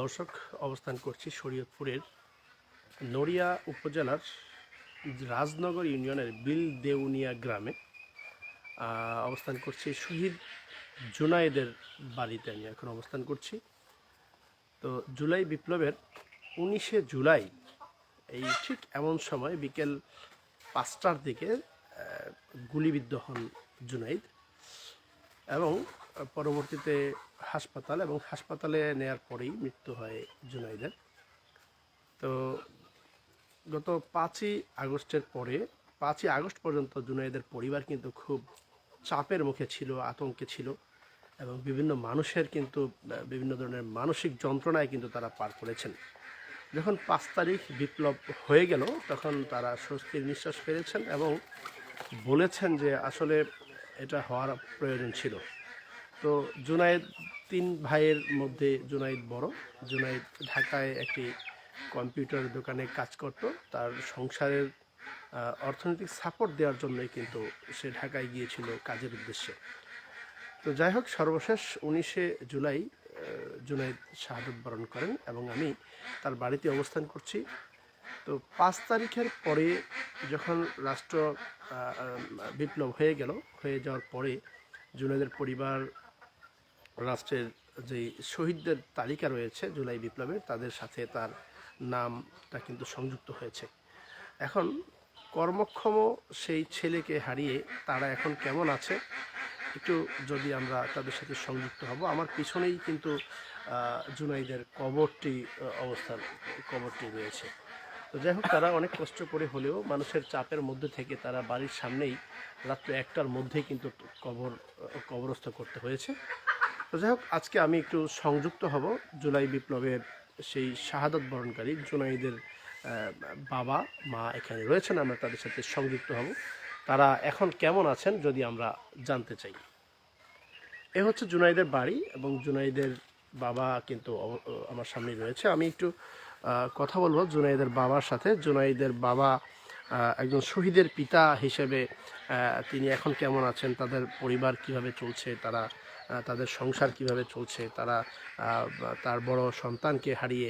দর্শক, অবস্থান করছি শরীয়তপুরের নড়িয়া উপজেলার রাজনগর ইউনিয়নের বিল দেউনিয়া গ্রামে অবস্থান করছি শহীদ জুনায়েদের বাড়িতে আমি এখন অবস্থান করছি। তো জুলাই বিপ্লবের উনিশে জুলাই, এই ঠিক এমন সময় বিকেল পাঁচটার দিকে গুলিবিদ্ধ হন জুনাইদ এবং পরবর্তীতে হাসপাতাল এবং হাসপাতালে নেয়ার পরেই মৃত্যু হয় জুনাইদের। তো গত পাঁচই আগস্টের পরে, পাঁচই আগস্ট পর্যন্ত জুনাইদের পরিবার কিন্তু খুব চাপের মুখে ছিল, আতঙ্কে ছিল এবং বিভিন্ন মানুষের কিন্তু বিভিন্ন ধরনের মানসিক যন্ত্রণায় কিন্তু তারা পার করেছেন। যখন পাঁচ তারিখ বিপ্লব হয়ে গেল, তখন তারা স্বস্তির নিঃশ্বাস ফেলেছেন এবং বলেছেন যে আসলে এটা হওয়ার প্রয়োজন ছিল। তো জুনায়েদ, তিন ভাইয়ের মধ্যে জুনাইদ বড়। জুনাইদ ঢাকায় একটি কম্পিউটার দোকানে কাজ করত। তার সংসারের অর্থনৈতিক সাপোর্ট দেওয়ার জন্যই কিন্তু সে ঢাকায় গিয়েছিল কাজের উদ্দেশ্যে। তো যাই হোক, সর্বশেষ উনিশে জুলাই জুনাইদ শাহাদত বরণ করেন এবং আমি তার বাড়িতে অবস্থান করছি। তো পাঁচ তারিখের পরে যখন রাষ্ট্র বিপ্লব হয়ে গেল, হয়ে যাওয়ার পরে জুনাইদের পরিবার রাষ্ট্রের যে শহীদদের তালিকা রয়েছে জুলাই বিপ্লবের, তাদের সাথে তার নামটা কিন্তু সংযুক্ত হয়েছে। এখন কর্মক্ষম সেই ছেলেকে হারিয়ে তারা এখন কেমন আছে, একটু যদি আমরা তাদের সাথে সংযুক্ত হব। আমার পিছনেই কিন্তু জুনাইদের কবরটি অবস্থান, কবরটি রয়েছে। তো যাই হোক, তারা অনেক কষ্ট করে হলেও মানুষের চাপের মধ্যে থেকে তারা বাড়ির সামনেই রাত্র একটার মধ্যেই কিন্তু কবর, কবরস্থ করতে হয়েছে। তো যাই হোক, আজকে আমি একটু সংযুক্ত হব জুলাই বিপ্লবের সেই শাহাদত বরণকারী জুনাইদের বাবা, মা এখানে রয়েছেন, আমরা তাদের সাথে সংযুক্ত হব। তারা এখন কেমন আছেন যদি আমরা জানতে চাই। এ হচ্ছে জুনাইদের বাড়ি এবং জুনাইদের বাবা কিন্তু আমার সামনে রয়েছে। আমি একটু কথা বলব জুনাইদের বাবার সাথে। জুনাইদের বাবা একজন শহীদের পিতা হিসেবে তিনি এখন কেমন আছেন? তাদের পরিবার কীভাবে চলছে? তারা তাদের সংসার কীভাবে চলছে, তারা তার বড় সন্তানকে হারিয়ে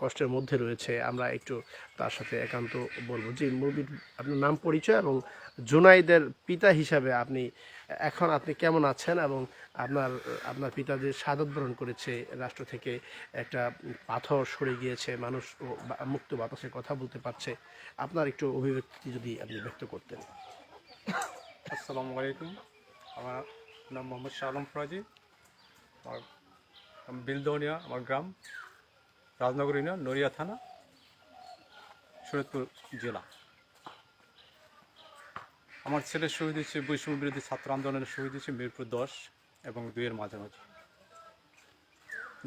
কষ্টের মধ্যে রয়েছে, আমরা একটু তার সাথে একান্ত বলব। যে মুরবির আপনার নাম, পরিচয় এবং জুনাইদের পিতা হিসাবে আপনি, এখন আপনি কেমন আছেন এবং আপনার আপনার পিতা যে সাদত বরণ করেছে রাষ্ট্র থেকে, একটা পাথর সরে গিয়েছে, মানুষ ও মুক্ত বাতাসে কথা বলতে পারছে, আপনার একটু অভিব্যক্তি যদি আপনি ব্যক্ত করতেন। আসসালামু আলাইকুম। আমার নাম মোহাম্মদ শাহ আলম ফরাজি। আমার বিলদৌনিয়া, আমার গ্রাম। রাজনগর ইউনিয়ন, নড়িয়া থানা, শরীয়তপুর জেলা। আমার ছেলে শহীদ হয়েছে, বৈষম্য বিরোধী ছাত্র আন্দোলনের শহীদ হয়েছে, মিরপুর দশ এবং দুইয়ের মাঝামাঝি।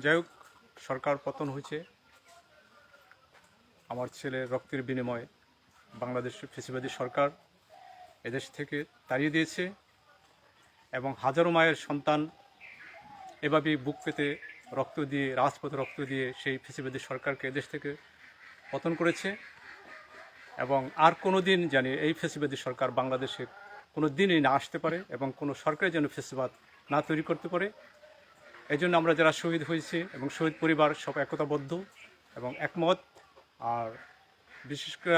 যাই হোক, সরকার পতন হয়েছে। আমার ছেলে রক্তের বিনিময়ে বাংলাদেশ ফেসিবাদী সরকার এদেশ থেকে তাড়িয়ে দিয়েছে। এবং হাজারো মায়ের সন্তান এভাবেই বুক পেতে রক্ত দিয়ে, রাজপথে রক্ত দিয়ে সেই ফেসিবাদী সরকারকে এদেশ থেকে পতন করেছে। এবং আর কোনো দিন জানি এই ফেসিবাদী সরকার বাংলাদেশে কোনো দিনই না আসতে পারে এবং কোনো সরকারের যেন ফেসিবাদ না তৈরি করতে পারে। এই জন্য আমরা যারা শহীদ হয়েছি এবং শহীদ পরিবার সব একতাবদ্ধ এবং একমত। আর বিশেষ করে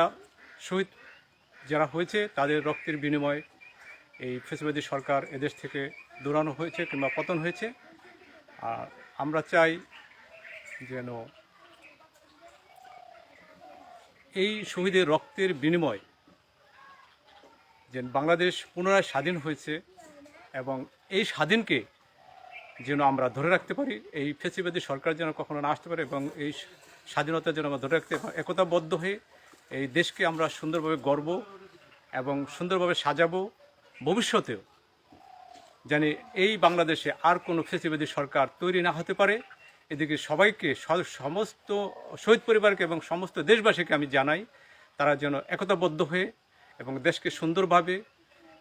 শহীদ যারা হয়েছে, তাদের রক্তের বিনিময়ে এই ফেসিবাদী সরকার এদেশ থেকে দৌড়ানো হয়েছে কিংবা পতন হয়েছে। আর আমরা চাই যেন এই শহীদের রক্তের বিনিময় যেন বাংলাদেশ পুনরায় স্বাধীন হয়েছে এবং এই স্বাধীনকে যেন আমরা ধরে রাখতে পারি, এই ফেসিবাদী সরকার যেন কখনো না আসতে পারে এবং এই স্বাধীনতা যেন আমরা ধরে রাখতে একতাবদ্ধ হয়ে এই দেশকে আমরা সুন্দরভাবে গর্ব এবং সুন্দরভাবে সাজাবো। ভবিষ্যতেও যেন এই বাংলাদেশে আর কোনো ফেসিবাদী সরকার তৈরি না হতে পারে। এদিকে সবাইকে সমস্ত শহীদ পরিবারকে এবং সমস্ত দেশবাসীকে আমি জানাই, তারা যেন একতাবদ্ধ হয়ে এবং দেশকে সুন্দরভাবে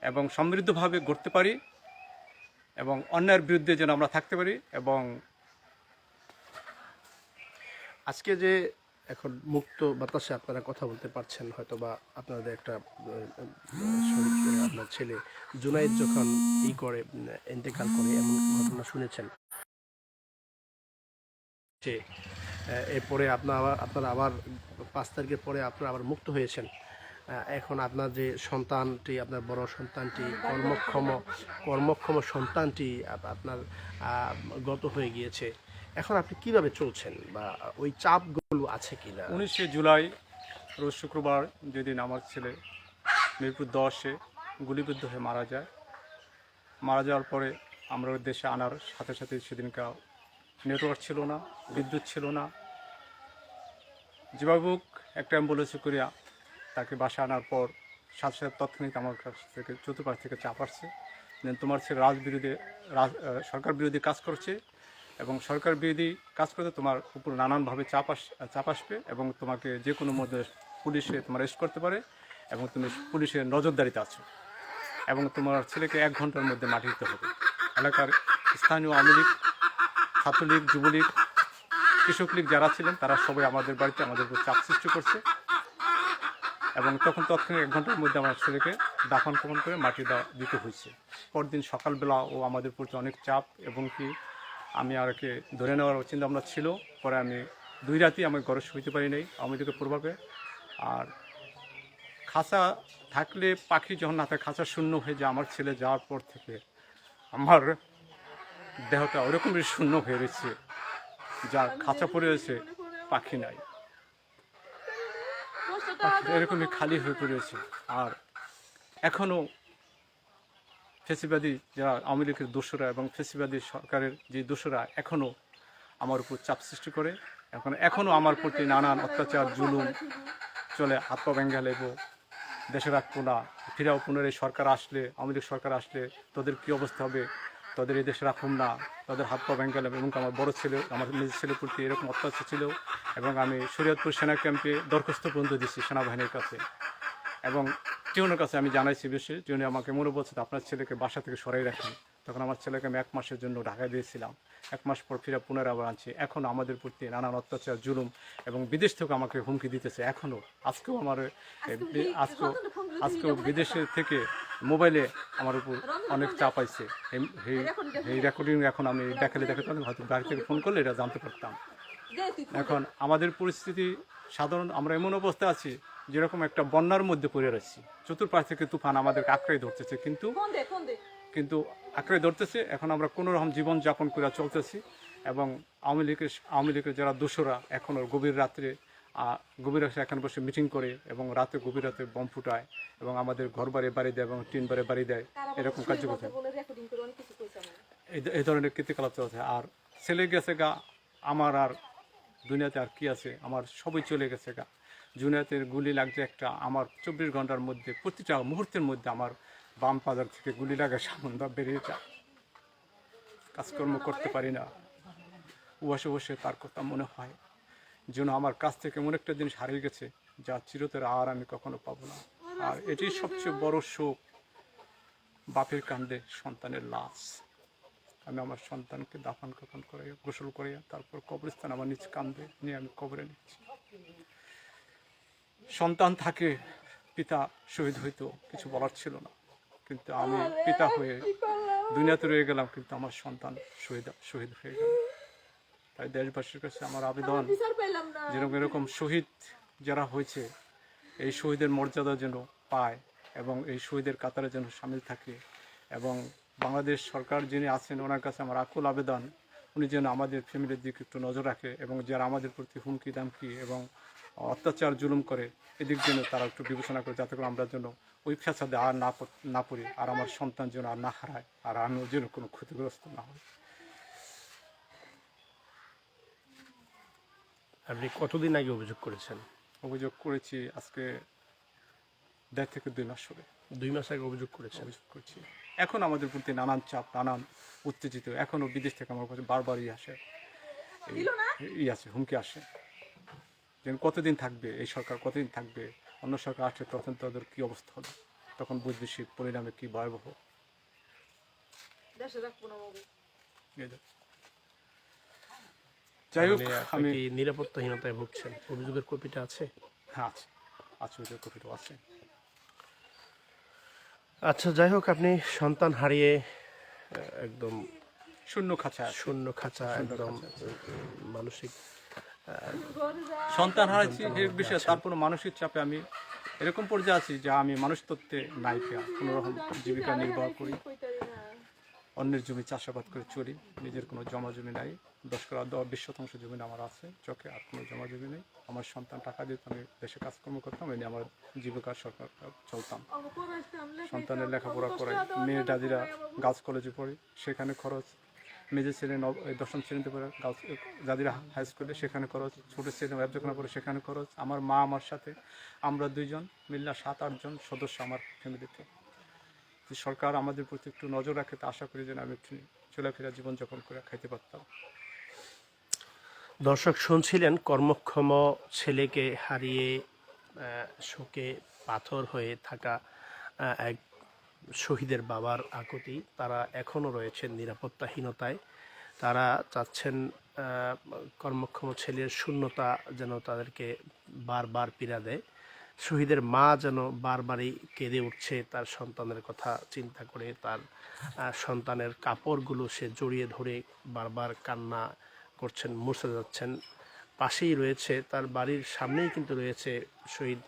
এবং সমৃদ্ধভাবে গড়তে পারি এবং অন্যায়ের বিরুদ্ধে যেন আমরা থাকতে পারি এবং আজকে যে এখন মুক্ত বাতাসে আপনারা কথা বলতে পারছেন হয়তো বা আপনাদের একটা আপনার ছেলে জুনাইদ যখন ই করে ইন্তেকাল করে, এমন ঘটনা শুনেছেন? এরপরে আপনার আবার আপনারা আবার পাঁচ তারিখের পরে আপনারা আবার মুক্ত হয়েছেন। এখন আপনার যে সন্তানটি, আপনার বড় সন্তানটি, কর্মক্ষম কর্মক্ষম সন্তানটি আপনার গত হয়ে গিয়েছে। এখন আপনি কীভাবে চলছেন? বা ওই চাপগুলো আছে কি না উনিশে জুলাই, রোজ শুক্রবার যেদিন আমার ছেলে মিরপুর দশে গুলিবিদ্ধ হয়ে মারা যায়। মারা যাওয়ার পরে আমরা ওই দেশে আনার সাথে সাথে সেদিনকার নেটওয়ার্ক ছিল না, বিদ্যুৎ ছিল না। হোক একটা অ্যাম্বুলেন্সে করিয়া তাকে বাসা আনার পর সাথে সাথে তৎক্ষণিক আমার কাছ থেকে চতুর্পাশ থেকে চাপ আসছে। যে তোমার ছেলে রাজবিরোধী রাজ সরকার বিরোধী কাজ করছে। এবং সরকার বিরোধী কাজ করতে তোমার উপর নানানভাবে চাপ আস, চাপ আসবে এবং তোমাকে যে কোনো মধ্যে পুলিশে তোমার রেস্ট করতে পারে এবং তুমি পুলিশের নজরদারিতে আছো এবং তোমার ছেলেকে এক ঘণ্টার মধ্যে মাটি দিতে হবে। এলাকার স্থানীয় আওয়ামী লীগ, ছাত্রলীগ, যুবলীগ, কৃষক লীগ যারা ছিলেন, তারা সবাই আমাদের বাড়িতে আমাদের উপর চাপ সৃষ্টি করছে এবং তখন তৎক্ষণিক এক ঘণ্টার মধ্যে আমার ছেলেকে দাফন কাফন করে মাটি দেওয়া দিতে হয়েছে। পরদিন সকালবেলা ও আমাদের প্রতি অনেক চাপ এবং কি আমি আর কে ধরে নেওয়ার চিন্তা ভাবনা ছিল। পরে আমি দুই রাতেই আমি ঘরে শুইতে পারি নাই আমাদেরকে প্রভাবে আর খাঁচা থাকলে পাখি যখন না থাকে, খাঁচা শূন্য হয়ে যায়, আমার ছেলে যাওয়ার পর থেকে আমার দেহটা ওরকমই শূন্য হয়ে রয়েছে যা খাঁচা পড়ে রয়েছে, পাখি নাই। এরকমই খালি হয়ে পড়েছে আর এখনও ফেসিবাদী যারা আওয়ামী লীগের দোষরা এবং ফেসিবাদী সরকারের যে দোষরা এখনও আমার উপর চাপ সৃষ্টি করে, এখন এখনও আমার প্রতি নানান অত্যাচার, জুলুম চলে, হাত পা ভেঙ্গা লেব দেশে রাখব না ফিরাও পুনরায় সরকার আসলে, আওয়ামী লীগ সরকার আসলে তোদের কী অবস্থা হবে? তাদের এই দেশে রাখুন না, তাদের হাত পা নেবে এবং আমার বড় ছেলে, আমার নিজের ছেলের প্রতি এরকম অত্যাচার ছিল, এবং আমি শরীয়তপুর সেনা ক্যাম্পে দরখাস্ত পর্যন্ত দিচ্ছি সেনাবাহিনীর কাছে। এবং টিউনের কাছে আমি জানাইছি বেশি টিউনি আমাকে মনে বলছে আপনার ছেলেকে বাসা থেকে সরাই রাখেন। তখন আমার ছেলেকে আমি এক মাসের জন্য ঢাকায় দিয়েছিলাম। এক মাস পর ফিরে পুনরায় আবার আনছি। এখন আমাদের প্রতি নানান অত্যাচার জুলুম এবং বিদেশ থেকে আমাকে হুমকি দিতেছে এখনও আজকেও আমার আজকেও আজকেও বিদেশে থেকে মোবাইলে আমার উপর অনেক চাপ আইছে। এই- রেকর্ডিং এখন আমি দেখালে দেখাতে হয়তো বাড়ি থেকে ফোন করলে এটা জানতে পারতাম। এখন আমাদের পরিস্থিতি সাধারণ আমরা এমন অবস্থায় আছি যেরকম একটা বন্যার মধ্যে পড়ে রয়েছি। চতুর্পাশ থেকে তুফান আমাদেরকে আঁকড়াই ধরতেছে কিন্তু কিন্তু আঁকড়ে ধরতেছে। এখন আমরা কোনো রকম জীবনযাপন করে চলতেছি এবং আওয়ামী লীগের আওয়ামী লীগের যারা দোষরা এখনও গভীর রাত্রে গভীর রাত্রে এখন বসে মিটিং করে এবং রাতে গভীর রাতে বম ফুটায় এবং আমাদের ঘর বাড়ি বাড়ি দেয় এবং টিন বাড়ি বাড়ি দেয় এরকম কার্যকর এই এই ধরনের কীর্তিকলাপ চলছে। আর ছেলে গেছে গা আমার আর দুনিয়াতে আর কি আছে? আমার সবই চলে গেছে গা। দুনিয়াতে গুলি লাগছে একটা আমার চব্বিশ ঘণ্টার মধ্যে, প্রতিটা মুহূর্তের মধ্যে আমার বাম পাজার থেকে গুলি লাগা সামন্দা বেরিয়ে যায়। কাজকর্ম করতে পারি না। বসে বসে তার কথা মনে হয় যেন আমার কাছ থেকে এমন একটা জিনিস হারিয়ে গেছে যা চিরতরে আর আমি কখনো পাবো না। আর এটি সবচেয়ে বড় শোক, বাপের কান্দে সন্তানের লাশ। আমি আমার সন্তানকে দাফান কাফন করে গোসল করে তারপর কবরস্থান আমার নিজ কান্দে নিয়ে আমি কবরে নিচ্ছি। সন্তান থাকে পিতা শহীদ হইতো কিছু বলার ছিল না। কিন্তু আমি পিতা হয়ে দুনিয়াতে রয়ে গেলাম কিন্তু আমার সন্তান শহীদ শহীদ হয়ে গেল। তাই দেশবাসীর কাছে আমার আবেদন যেরকম এরকম শহীদ যারা হয়েছে এই শহীদের মর্যাদা যেন পায় এবং এই শহীদের কাতারে যেন সামিল থাকে এবং বাংলাদেশ সরকার যিনি আছেন ওনার কাছে আমার আকুল আবেদন উনি যেন আমাদের ফ্যামিলির দিকে একটু নজর রাখে এবং যারা আমাদের প্রতি হুমকি দামকি এবং অত্যাচার জুলুম করে এদিক জন্য তারা একটু বিবেচনা করে যাতে করে আমরা যেন ওই ফ্যাসাদে আর না না পড়ি আর আমার সন্তান যেন আর না হারায় আর আমিও যেন কোনো ক্ষতিগ্রস্ত না হয় আপনি কতদিন আগে অভিযোগ করেছেন? অভিযোগ করেছি আজকে দেড় থেকে দুই মাস হবে। দুই মাস আগে অভিযোগ করেছেন? অভিযোগ করছি। এখন আমাদের প্রতি নানান চাপ নানান উত্তেজিত। এখনও বিদেশ থেকে আমার কাছে বারবারই আসে। এই- ই আসে হুমকি আসে। যে কতদিন থাকবে এই সরকার কতদিন থাকবে অন্য সরকার আসলে তখন তাদের কী অবস্থা হবে? তখন বুঝবে সে পরিণামে কী ভয়াবহ। যাই হোক আমি নিরাপত্তাহীনতায় ভুগছেন? অভিযোগের কপিটা আছে? হ্যাঁ আছে। আছে যে কপিটাও আছে। আচ্ছা যাই হোক আপনি সন্তান হারিয়ে একদম শূন্য খাঁচা শূন্য খাঁচা একদম মানসিক সন্তান হারাচ্ছি এর বিষয়ে তারপর মানসিক চাপে আমি এরকম পর্যায়ে আছি যে আমি মানুষ তত্ত্বে নায়িকা কোনো রকম জীবিকা নির্বাহ করি, অন্যের জমি চাষাবাদ করে চলি, নিজের কোনো জমা জমি নাই, দশ করা দশ, বিশ শতাংশ জমি আমার আছে, চোখে আর কোনো জমা জমি নেই, আমার সন্তান টাকা দিত, আমি দেশে কাজকর্ম করতাম এনে আমার জীবিকা সরকার চলতাম। সন্তানের লেখাপড়া করে মেয়ে দাদিরা গার্লস কলেজে পড়ে, সেখানে খরচ মেজর এই দশম শ্রেণীতে পড়ে গার্লস দাদিরা হাই স্কুলে, সেখানে খরচ, ছোটো ছেলে ওয়াবজখানে পড়ে সেখানে খরচ। আমার মা আমার সাথে, আমরা দুইজন মিল্লা সাত আটজন সদস্য আমার ফ্যামিলিতে। সরকার আমাদের প্রতি একটু নজর রাখে, তা আশা করি যেন আমি একটু চলাফেরা জীবনযাপন করে খাইতে পারতাম। দর্শক, শুনছিলেন কর্মক্ষম ছেলেকে হারিয়ে শোকে পাথর হয়ে থাকা এক শহীদের বাবার আকুতি, তারা এখনও রয়েছেন নিরাপত্তাহীনতায়। তারা চাচ্ছেন কর্মক্ষম ছেলের শূন্যতা যেন তাদেরকে বারবার পীড়া দেয়। শহীদের মা যেন বারবারই কেঁদে উঠছে তার সন্তানের কথা চিন্তা করে, তার সন্তানের কাপড়গুলো সে জড়িয়ে ধরে বারবার কান্না করছেন, মুছে যাচ্ছেন। পাশেই রয়েছে, তার বাড়ির সামনেই কিন্তু রয়েছে শহীদ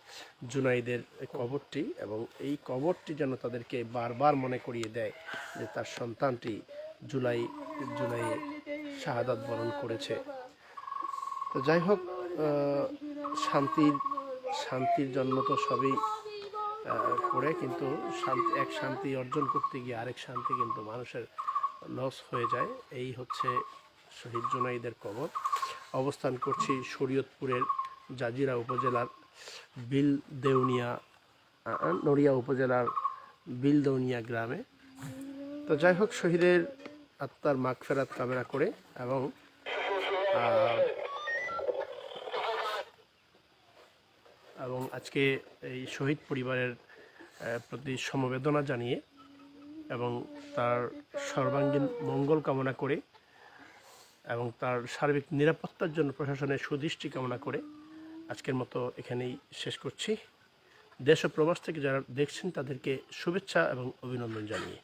জুনাইদের কবরটি এবং এই কবরটি যেন তাদেরকে বারবার মনে করিয়ে দেয় যে তার সন্তানটি জুলাই জুলাইয়ে শাহাদাত বরণ করেছে। তো যাই হোক শান্তির শান্তির জন্ম তো সবই করে কিন্তু শান্তি, এক শান্তি অর্জন করতে গিয়ে আরেক শান্তি কিন্তু মানুষের লস হয়ে যায়। এই হচ্ছে শহীদ জুনাইদের কবর। অবস্থান করছি শরীয়তপুরের জাজিরা উপজেলার বিল দেউনিয়া নড়িয়া উপজেলার বিল দেউনিয়া গ্রামে। তো যাই হোক, শহীদের আত্মার মাগফেরাত কামনা করে এবং এবং আজকে এই শহীদ পরিবারের প্রতি সমবেদনা জানিয়ে এবং তার সর্বাঙ্গীন মঙ্গল কামনা করে এবং তার সার্বিক নিরাপত্তার জন্য প্রশাসনের সুদৃষ্টি কামনা করে আজকের মতো এখানেই শেষ করছি। দেশ ও প্রবাস থেকে যারা দেখছেন তাদেরকে শুভেচ্ছা এবং অভিনন্দন জানিয়ে।